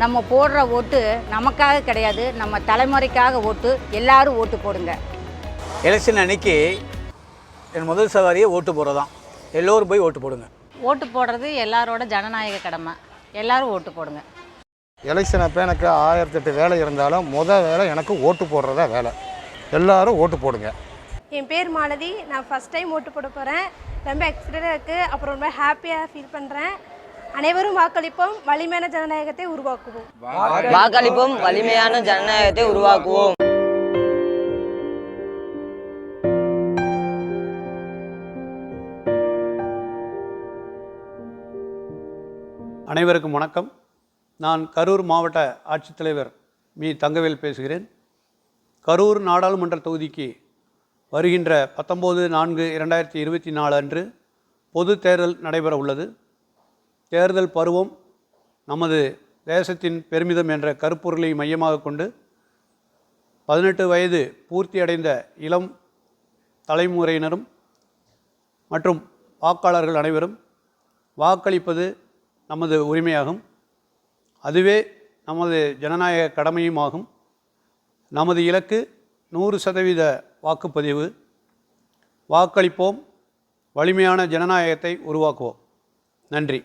நம்ம போடுற ஓட்டு நமக்காக கிடையாது நம்ம தலைமுறைக்காக ஓட்டு எல்லாரும் ஓட்டு போடுங்க. எலெக்ஷன் அன்னைக்கு என் முதல் சவாரியே ஓட்டு போடுறது தான் எல்லோரும் போய் ஓட்டு போடுங்க. ஓட்டு போடுறது எல்லாரோட ஜனநாயக கடமை. எல்லாரும் ஓட்டு போடுங்க. எலெக்ஷன் அப்போ எனக்கு ஆயிரத்தெட்டு வேலை இருந்தாலும் முத வேலை எனக்கு ஓட்டு போடுறதா வேலை. எல்லாரும் ஓட்டு போடுங்க. என் பேர் மாலதி. நான் ஃபஸ்ட் டைம் ஓட்டு போட போகிறேன் ரொம்ப எக்ஸைட்டடாக இருக்குது அப்புறம் ரொம்ப ஹாப்பியாக ஃபீல் பண்ணுறேன் அனைவரும் வாக்களிப்போம். வலிமையான ஜனநாயகத்தை உருவாக்குவோம். வாக்களிப்போம். வலிமையான ஜனநாயகத்தை உருவாக்குவோம். அனைவருக்கும் வணக்கம். நான் கரூர் மாவட்ட ஆட்சித்தலைவர் மீ. தங்கவேல் பேசுகிறேன். கரூர் நாடாளுமன்ற தொகுதிக்கு வருகின்ற பத்தொம்போது நான்கு இரண்டாயிரத்தி இருபத்தி நாலு அன்று பொது தேர்தல் நடைபெற உள்ளது தேர்தல் பருவம் நமது தேசத்தின் பெருமிதம் என்ற கருப்பொருளை மையமாக கொண்டு பதினெட்டு வயது பூர்த்தி அடைந்த இளம் தலைமுறையினரும் மற்றும் வாக்காளர்கள் அனைவரும் வாக்களிப்பது நமது உரிமையாகும். அதுவே நமது ஜனநாயக கடமையுமாகும். நமது இலக்கு நூறு சதவீத வாக்குப்பதிவு. வாக்களிப்போம். வலிமையான ஜனநாயகத்தை உருவாக்குவோம். நன்றி.